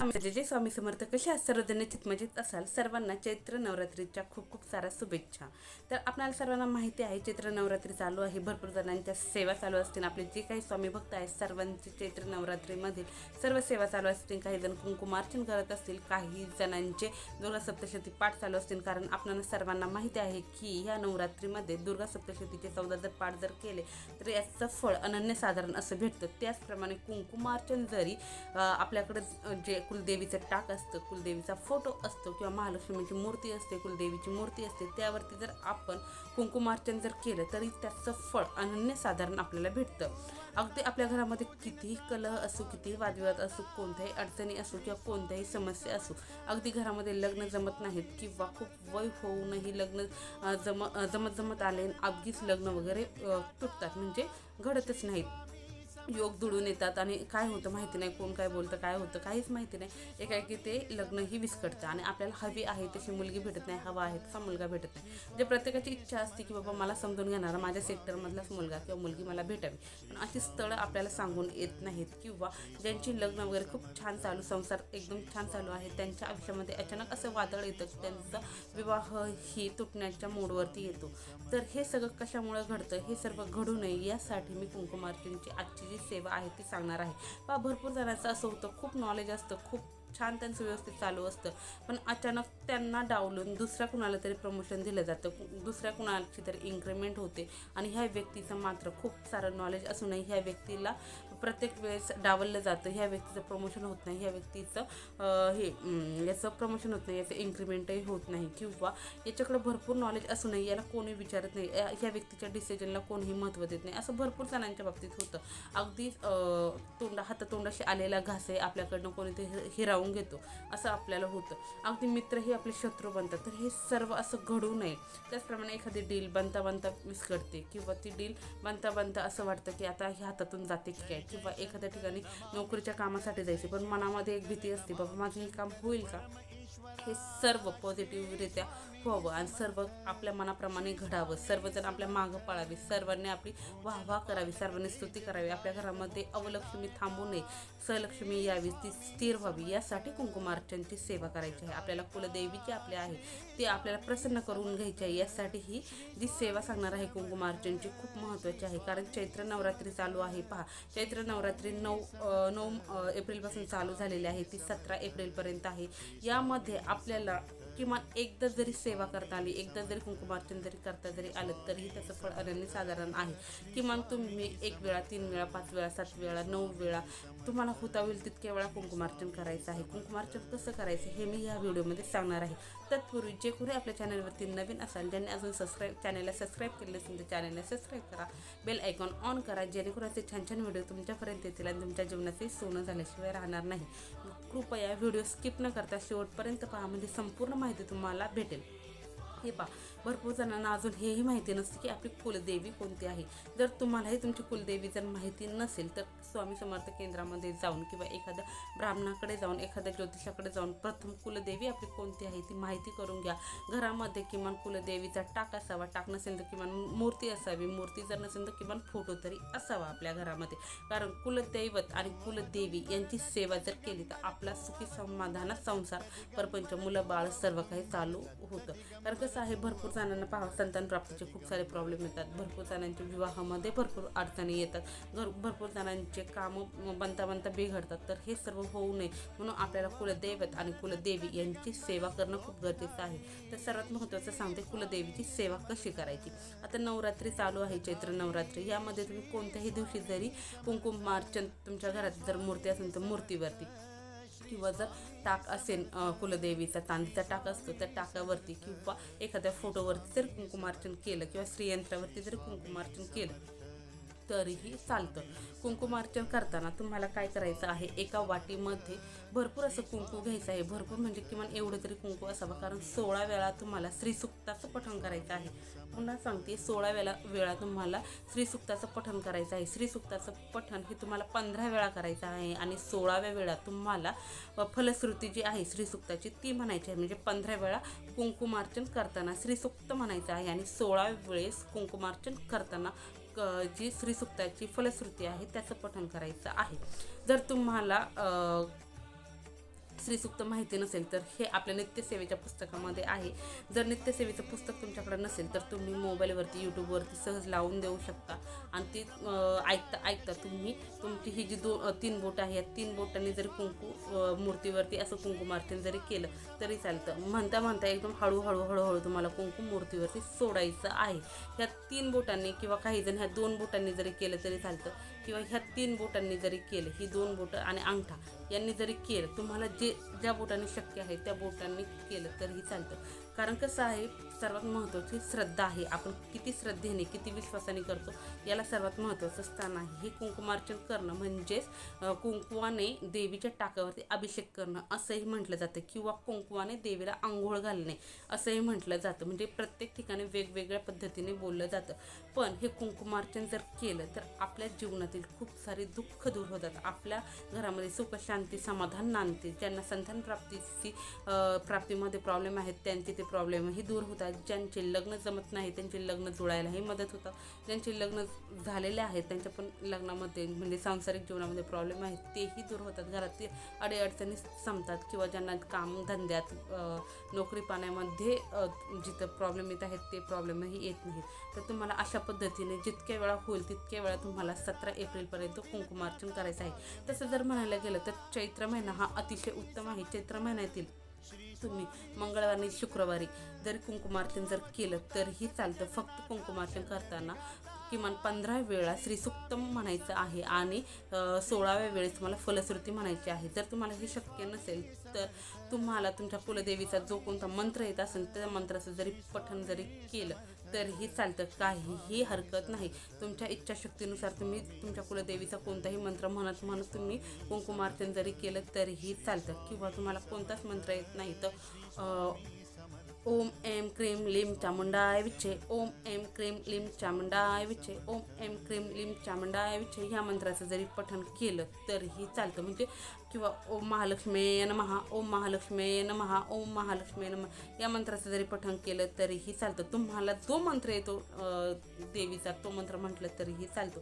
जे स्वामी समर्थ कसे सर्वजण चितमजित असाल. सर्वांना चैत्र नवरात्रीच्या खूप खूप साऱ्या शुभेच्छा. तर आपल्याला सर्वांना माहिती आहे चैत्र नवरात्री चालू आहे. भरपूर जणांच्या सेवा चालू असतील. आपले जे काही स्वामी भक्त आहेत सर्वांची चैत्र नवरात्रीमधील सर्व सेवा चालू असतील. काही जण कुंकुमार्चन करत असतील. काही जणांचे दुर्गा सप्तशती पाठ चालू असतील. कारण आपल्याला सर्वांना माहिती आहे की या नवरात्रीमध्ये दुर्गा सप्तशतीचे चौदा जर पाठ जर केले तर याचं फळ अनन्यसाधारण असं भेटतं. त्याचप्रमाणे कुंकुमार्चन जरी आपल्याकडे जे कुलदेवीचं टाक असतं कुलदेवीचा फोटो असतो किंवा महालक्ष्मीची मूर्ती असते कुलदेवीची मूर्ती असते त्यावरती जर आपण कुंकुमार्चन जर केलं तरी त्याचं फळ अनन्यसाधारण आपल्याला भेटतं. अगदी आपल्या घरामध्ये कितीही कलह असो कितीही वादविवाद असो कोणत्याही अडचणी असो किंवा कोणत्याही समस्या असो अगदी घरामध्ये लग्न जमत नाहीत किंवा खूप वय होऊनही लग्न जम जमत जमत आले आणि अगदीच लग्न वगैरे तुटतात म्हणजे घडतच नाहीत. योग जुळून येतात आणि काय होतं माहिती नाही कोण काय बोलतं काय होतं काहीच माहिती नाही. एकाएकी ते लग्नही विस्कटतं आणि आपल्याला हवी आहे तशी मुलगी भेटत नाही हवा आहे तसा मुलगा भेटत नाही. म्हणजे प्रत्येकाची इच्छा असते की बाबा मला समजून घेणारा माझ्या सेक्टरमधलाच मुलगा किंवा मुलगी मला भेटावी. पण अशी स्थळं आपल्याला सांगून येत नाहीत किंवा ज्यांची लग्न वगैरे खूप छान चालू संसार एकदम छान चालू आहे त्यांच्या आयुष्यामध्ये अचानक असं वादळ येतं की त्यांचा विवाह ही तुटण्याच्या मोडवरती येतो. तर हे सगळं कशामुळे घडतं? हे सर्व घडू नये यासाठी मी कुंकुमार्चनची आजची जी सेवा आहे ती सांगणार आहे. पहा भरपूर जणांचं असं होतं. खूप नॉलेज असतं खूप छान त्यांचं व्यवस्थित चालू असतं. पण अचानक त्यांना डावलून दुसऱ्या कुणाला तरी प्रमोशन दिलं जातं. दुसऱ्या कुणाची तरी इन्क्रीमेंट होते. आणि ह्या व्यक्तीचं मात्र खूप सारं नॉलेज असूनही ह्या व्यक्तीला प्रत्येक वेळेस डावललं जातं. ह्या व्यक्तीचं प्रमोशन होत नाही. ह्या व्यक्तीचं हे याचं प्रमोशन होत नाही. याचं इन्क्रीमेंटही होत नाही. किंवा याच्याकडे भरपूर नॉलेज असूनही याला कोणी विचारत नाही. या- ह्या व्यक्तीच्या डिसिजनला कोणीही महत्त्व देत नाही. असं भरपूर जणांच्या बाबतीत होतं. अगदी तोंडा हातातोंडाशी आलेला घास आहे आपल्याकडनं. कोणी ते हिरावं हिरावून घेतो. असं आपल्याला होतं. अगदी मित्रही आपले शत्रू बनतात. तर हे सर्व असं घडू नये. त्याचप्रमाणे एखादी डील बनता बनता विस्कटते किंवा ती डील बनता बनता असं वाटतं की आता ह्या हातातून जाते की काय? किंवा एखाद्या ठिकाणी नोकरीच्या कामासाठी जायचे पण मनामध्ये एक भीती असते बाबा माझं हे काम होईल का? हे सर्व पॉझिटिव्हरित्या व्हावं आणि सर्व आपल्या मनाप्रमाणे घडावं. सर्वजण आपल्या मागं पळावे. सर्वांनी आपली वाह वाह करावी. सर्वांनी स्तुती करावी. आपल्या घरामध्ये अवलक्ष्मी थांबू नये. सलक्ष्मी यावी. ती स्थिर व्हावी. यासाठी कुंकुमार्चनची सेवा करायची आहे. आपल्याला कुलदेवीची आपली आहे ती आपल्याला प्रसन्न करून घ्यायची आहे. यासाठी ही जी सेवा सांगणार आहे कुंकुमार्चनची खूप महत्त्वाची आहे. कारण चैत्र नवरात्री चालू आहे. पहा चैत्र नवरात्री नऊ नऊ एप्रिलपासून चालू झालेली आहे. ती सतरा एप्रिलपर्यंत आहे. यामध्ये आपल्याला किमान एकदा जरी सेवा करता आली एकदा जरी कुंकुमार्चन जरी करता जरी आलं तरीही त्याचं फळ अनन्यसाधारण आहे. किमान तुम्ही एक वेळा तीन वेळा पाच वेळा सात वेळा नऊ वेळा तुम्हाला होता होईल तितक्या वेळा कुंकुमार्चन करायचं आहे. कुंकुमार्चन कसं करायचं हे मी या व्हिडिओमध्ये सांगणार आहे. तत्पूर्वी जे कोणी आपल्या चॅनलवरती नवीन असाल ज्यांनी अजून सबस्क्राईब चॅनलला सबस्क्राईब केलं असेल तर चॅनलला सबस्क्राईब करा. बेल आयकॉन ऑन करा जेणेकरून असे छान छान व्हिडिओ तुमच्यापर्यंत येतील आणि तुमच्या जीवनाचे सोनं झाल्याशिवाय राहणार नाही. कृपया व्हिडिओ स्किप न करता शेवटपर्यंत पहा म्हणजे संपूर्ण माहिती तुम्हाला भेटेल. हे पहा भरपूर जणांना अजून हेही माहिती नसते की आपली कुलदेवी कोणती आहे. जर तुम्हालाही तुमची कुलदेवी जर माहिती नसेल तर स्वामी समर्थ केंद्रामध्ये जाऊन किंवा एखाद्या ब्राह्मणाकडे जाऊन एखाद्या ज्योतिषाकडे जाऊन प्रथम कुलदेवी आपली कोणती आहे ती माहिती करून घ्या. घरामध्ये किमान कुलदेवीचा टाक असावा टाक नसेल तर किमान मूर्ती असावी मूर्ती जर नसेल तर किमान फोटो तरी असावा आपल्या घरामध्ये. कारण कुलदैवत आणि कुलदेवी यांची सेवा जर केली तर आपला सुखी समाधानात संसार परपंच मुलं बाळ सर्व काही चालू होतं. कारण कसं आहे भरपूर जणांना पा संतान प्राप्तीचे खूप सारे प्रॉब्लेम येतात. भरपूर जणांच्या विवाहामध्ये भरपूर अडचणी येतात. घर भरपूर जणांचे कामं बनता बनता बिघडतात तर हे सर्व होऊ नये म्हणून आपल्याला कुलदैवत आणि कुलदेवी यांची सेवा करणं खूप गरजेचं आहे. तर सर्वात महत्त्वाचं सांगते कुलदेवीची सेवा कशी करायची? आता नवरात्री चालू आहे चैत्र नवरात्री. यामध्ये तुम्ही कोणत्याही दिवशी जरी कुंकुमार्चन तुमच्या घरात जर मूर्ती असेल तर मूर्तीवरती. किंवा जर टाक असेल कुलदेवीचा चांदीचा टाक असतो. त्या टाकावरती किंवा एखाद्या फोटोवरती जर कुंकुमार्चन केलं किंवा श्रीयंत्रावरती जर कुंकुमार्चन केलं तरीही चालतं. कुंकुमार्चन करताना तुम्हाला काय करायचं आहे? एका वाटीमध्ये भरपूर असं कुंकू घ्यायचं आहे. भरपूर म्हणजे किमान एवढं तरी कुंकू असावं कारण सोळा वेळा तुम्हाला श्रीसुक्ताचं पठण करायचं आहे. पुन्हा सांगते सोळा वेळा वेळा तुम्हाला श्रीसुक्ताचं पठण करायचं आहे. श्रीसुक्ताचं पठण हे तुम्हाला पंधरा वेळा करायचं आहे आणि सोळाव्या वेळा तुम्हाला फलश्रुती जी आहे श्रीसुक्ताची ती म्हणायची आहे. म्हणजे पंधरा वेळा कुंकुमार्चन करताना श्रीसुक्त म्हणायचं आहे आणि सोळाव्या वेळेस कुंकुमार्चन करताना जी श्रीसुक्ताची फलश्रुती आहे त्याचं पठण करायचं आहे. जर तुम्हाला श्रीसूक्त माहिती नसेल तर हे आपल्या नित्यसेवेच्या पुस्तकामध्ये आहे. जर नित्यसेवेचं पुस्तक तुमच्याकडे नसेल तर तुम्ही मोबाईलवरती यूट्यूबवरती सहज लावून देऊ शकता. आणि ते ऐकता ऐकता तुम्ही तुमची ही जी दो तीन बोट आहे या तीन बोटांनी जरी कुंकू मूर्तीवरती असं कुंकुमार्चन जरी केलं तरी चालतं. म्हणता म्हणता एकदम हळूहळू हळूहळू तुम्हाला कुंकू मूर्तीवरती सोडायचं आहे. ह्या तीन बोटांनी किंवा काही जण ह्या दोन बोटांनी जरी केलं तरी चालतं. किंवा ह्या तीन बोटांनी जरी केलं ही दोन बोटं आणि अंगठा यांनी जरी केलं तुम्हाला जे ज्या बोटांनी शक्य आहे त्या बोटांनी केलं तरीही चालतं. कारण कसं आहे सर्वात महत्त्वाची श्रद्धा आहे. आपण किती श्रद्धेने किती विश्वासाने करतो याला सर्वात महत्त्वाचं स्थान आहे. हे कुंकुमार्चन करणं म्हणजेच कुंकुवाने देवीच्या टाकावरती अभिषेक करणं असंही म्हटलं जातं. किंवा कुंकुवाने देवीला आंघोळ घालणे असंही म्हटलं जातं. म्हणजे प्रत्येक ठिकाणी वेगवेगळ्या पद्धतीने बोललं जातं. पण हे कुंकुमार्चन जर केलं तर आपल्या जीवनातील खूप सारे दुःख दूर होतात. आपल्या घरामध्ये सुख शांती समाधान नांदते. ज्यांना संतान प्राप्तीची प्राप्तीमध्ये प्रॉब्लेम आहेत त्यांचे ते प्रॉब्लेमही दूर होतात. ज्यांचे लग्न जमत नाही त्यांचे लग्न जुळायलाही मदत होतात ज्यांचे लग्न झालेले आहेत त्यांच्या पण लग्नामध्ये म्हणजे सांसारिक जीवनामध्ये प्रॉब्लेम आहेत तेही दूर होतात. घरातील अडीअडचणी संपतात किंवा ज्यांना काम धंद्यात नोकरी पाण्यामध्ये जिथं प्रॉब्लेम येत आहेत ते प्रॉब्लेमही येत नाहीत. तर तुम्हाला अशा पद्धतीने जितक्या वेळा होईल तितक्या वेळा तुम्हाला सतरा एप्रिलपर्यंत कुंकुमार्चन करायचं आहे. तसं जर म्हणायला गेलं तर चैत्र महिना हा अतिशय उत्तम आहे. चैत्र महिन्यातील तुम्ही मंगळवारी आणि शुक्रवारी जरी कुंकुमार्चन जर केलं तरीही चालतं. फक्त कुंकुमार्चन करताना किमान पंधरा वेळा श्रीसुक्तम म्हणायचं आहे आणि सोळाव्या वेळेस तुम्हाला फलश्रुती म्हणायची आहे. जर तुम्हाला हे शक्य नसेल तर तुम्हाला तुमच्या कुलदेवीचा जो कोणता मंत्र येत असेल त्या मंत्राचं जरी पठण जरी केलं तरीही चालतं. काहीही हरकत नाही. तुमच्या इच्छाशक्तीनुसार तुम्ही तुमच्या कुलदेवीचा कोणताही मंत्र म्हणत म्हणत तुम्ही कुंकुमार्चन जरी केलं तरीही चालतं. किंवा तुम्हाला कोणताच मंत्र येत नाही तर ओम एम क्रीम लिम चामुंडाय विचे ओम एम क्रीम लिम चामुंडाय विचे ओम एम क्रीम लिम चामुंडाय विचे ह्या मंत्राचं जरी पठण केलं तरीही चालतं म्हणजे किंवा ओम महालक्ष्मी नमहा ओम महालक्ष्मी नमहा ओम महालक्ष्मी नम या मंत्राचं जरी पठण केलं तरीही चालतं. तुम्हाला जो मंत्र येतो देवीचा तो मंत्र म्हटलं तरीही चालतो.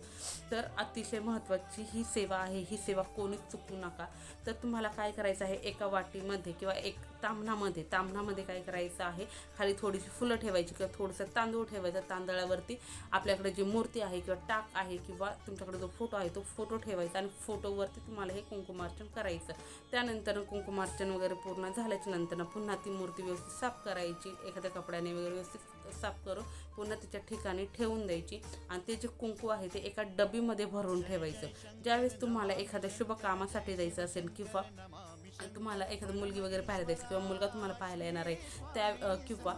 तर अतिशय महत्त्वाची ही सेवा आहे. ही सेवा कोणीच चुकू नका. तर तुम्हाला काय करायचं आहे? एका वाटीमध्ये किंवा एक तांबणामध्ये तांबणामध्ये काय करायचं आहे? खाली थोडीशी फुलं ठेवायची किंवा थोडंसं तांदूळ ठेवायचा. तांदळावरती आपल्याकडे जी मूर्ती आहे किंवा टाक आहे किंवा तुमच्याकडे जो फोटो आहे तो फोटो ठेवायचा आणि फोटोवरती तुम्हाला हे कुंकुमार्चन करायचं. त्यानंतर कुंकुमार्चन वगैरे पूर्ण झाल्याच्यानंतर पुन्हा ती मूर्ती व्यवस्थित साफ करायची. एखाद्या कपड्याने वगैरे व्यवस्थित साफ करून पुन्हा तिच्या ठिकाणी ठेवून द्यायची. आणि ते जे कुंकू आहे ते एका डबीमध्ये भरून ठेवायचं. ज्यावेळेस तुम्हाला एखाद्या शुभ कामासाठी जायचं असेल किंवा तुम्हाला एखादी मुलगी वगैरे पाहायला द्यायची किंवा मुलगा तुम्हाला पाहायला येणार आहे त्या किंवा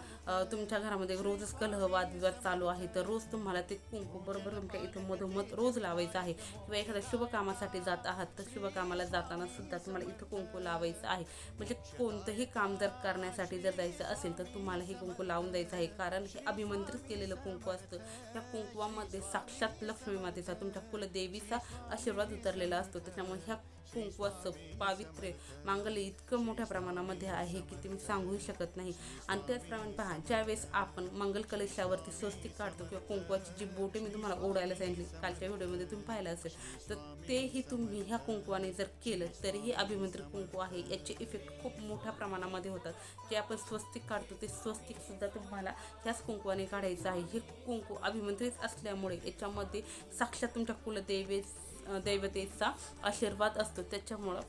तुमच्या घरामध्ये रोजच कलह वादविवाद चालू आहे तर रोज तुम्हाला ते कुंकू बरोबर तुमच्या इथं मधोमध रोज लावायचं आहे. किंवा एखाद्या शुभकामासाठी जात आहात तर शुभकामाला जाताना सुद्धा तुम्हाला इथं कुंकू लावायचं आहे. म्हणजे कोणतंही काम जर करण्यासाठी जर जायचं असेल तर तुम्हाला हे कुंकू लावून द्यायचं आहे. कारण हे अभिमंत्रित केलेलं कुंकू असतं. त्या कुंकुवामध्ये साक्षात लक्ष्मी मातेचा तुमच्या कुलदेवीचा आशीर्वाद उतरलेला असतो. त्याच्यामुळे ह्या कुंकवाचं पावित्र्य मांगल्य इतकं मोठ्या प्रमाणामध्ये आहे की ते मी सांगूही शकत नाही. आणि त्याचप्रमाणे पहा ज्यावेळेस आपण मंगल कलशावरती स्वस्तिक काढतो किंवा कुंकवाची जी बोटे मी तुम्हाला ओढायला सांगितली कालच्या व्हिडिओमध्ये तुम्ही पाहिलं असेल तर तेही तुम्ही ह्या कुंकवाने जर केलं तरीही अभिमंत्रित कुंकू आहे. याचे इफेक्ट खूप मोठ्या प्रमाणामध्ये होतात. जे आपण स्वस्तिक काढतो ते स्वस्तिकसुद्धा तुम्हाला त्याच कुंकवाने काढायचं आहे. हे कुंकू अभिमंत्रित असल्यामुळे याच्यामध्ये साक्षात तुमच्या कुलदेवे दैवतेचा आशीर्वाद असतो. त्याच्यामुळं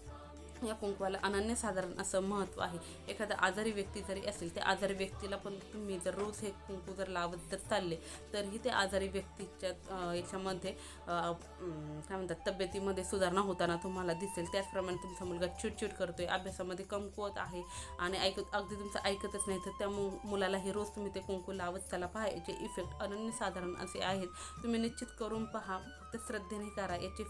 या कुंकवाला अनन्यसाधारण असं महत्त्व आहे. एखादा आजारी व्यक्ती जरी असेल त्या आजारी व्यक्तीला पण तुम्ही जर रोज हे कुंकू जर लावत जर चालले तरीही त्या आजारी व्यक्तीच्या याच्यामध्ये काय म्हणतात तब्येतीमध्ये सुधारणा होताना तुम्हाला दिसेल. त्याचप्रमाणे तुमचा मुलगा चिडचिड करतो आहे अभ्यासामध्ये कमकुवत आहे आणि ऐकत अगदी तुमचं ऐकतच नाही तर त्या मु मुलाला हे रोज तुम्ही ते कुंकू लावत चला पहा याचे इफेक्ट अनन्यसाधारण असे आहेत. तुम्ही निश्चित करून पहा फक्त श्रद्धेने करा याचे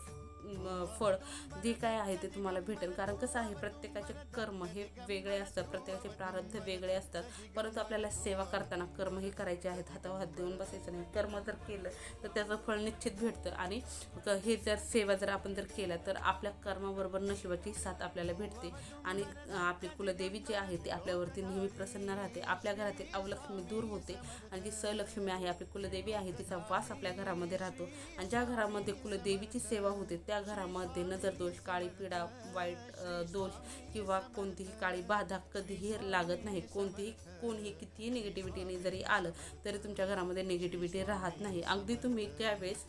फळ जे काय आहे ते तुम्हाला भेटेल. कारण कसं आहे प्रत्येकाचे कर्म हे वेगळे असतात प्रत्येकाचे प्रारब्ध वेगळे असतात. परंतु आपल्याला सेवा करताना कर्म हे करायचे आहेत. हातावर हात देऊन बसायचं नाही. कर्म जर केलं तर त्याचं फळ निश्चित भेटतं. आणि क- हे जर सेवा जर आपण जर केल्या तर आपल्या कर्माबरोबर नशिबाची साथ आपल्याला भेटते. आणि आपली कुलदेवी जी आहे ती आपल्यावरती नेहमी प्रसन्न राहते. आपल्या घरातील अवलक्ष्मी दूर होते. आणि जी सलक्ष्मी आहे आपली कुलदेवी आहे तिचा वास आपल्या घरामध्ये राहतो. आणि ज्या घरामध्ये कुलदेवीची सेवा होते त्या घरामध्ये नजर दोष काळी पिढा वाईट दोष किंवा कोणतीही काळी बाधा कधीही लागत नाही. कोणतीही कोणीही कितीही निगेटिव्हिटीने जरी आलं तरी तुमच्या घरामध्ये निगेटिव्हिटी राहत नाही. अगदी तुम्ही त्यावेळेस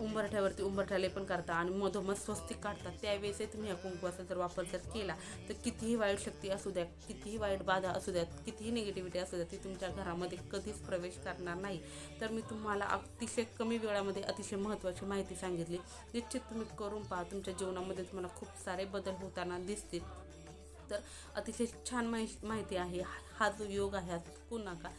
उंबरठ्यावरती उंबरठ्याला पण करता आणि मधोमध स्वस्तिक काढता. त्यावेळेसही तुम्ही ह्या कुंकवाचा जर वापर जर केला तर कितीही वाईट शक्ती असू द्या कितीही वाईट बाधा असू द्यात कितीही निगेटिव्हिटी असू द्या ती तुमच्या घरामध्ये कधीच प्रवेश करणार नाही. तर मी तुम्हाला अतिशय कमी वेळामध्ये अतिशय महत्त्वाची माहिती सांगितली निश्चित तुम्ही करून पहा तुमच्या जीवनामध्ये तुम्हाला खूप सारे बदल होताना दिसतील. तर अतिशय छान माहि माहिती आहे. हा जो योग आहे हा चुकू नका.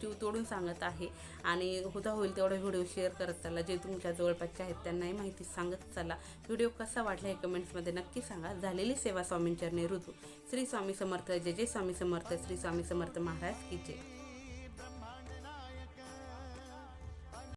जीव तोडून सांगत आहे. आणि होता होईल तेवढा व्हिडिओ शेअर करत चला. जे तुमच्या जवळपासचे आहेत त्यांनाही माहिती सांगत चला. व्हिडिओ कसा वाटला हे कमेंट्समध्ये नक्की सांगा. झालेली सेवा स्वामींच्या ऋतू श्री स्वामी समर्थ जय जय स्वामी समर्थ. श्री स्वामी समर्थ महाराज की जय.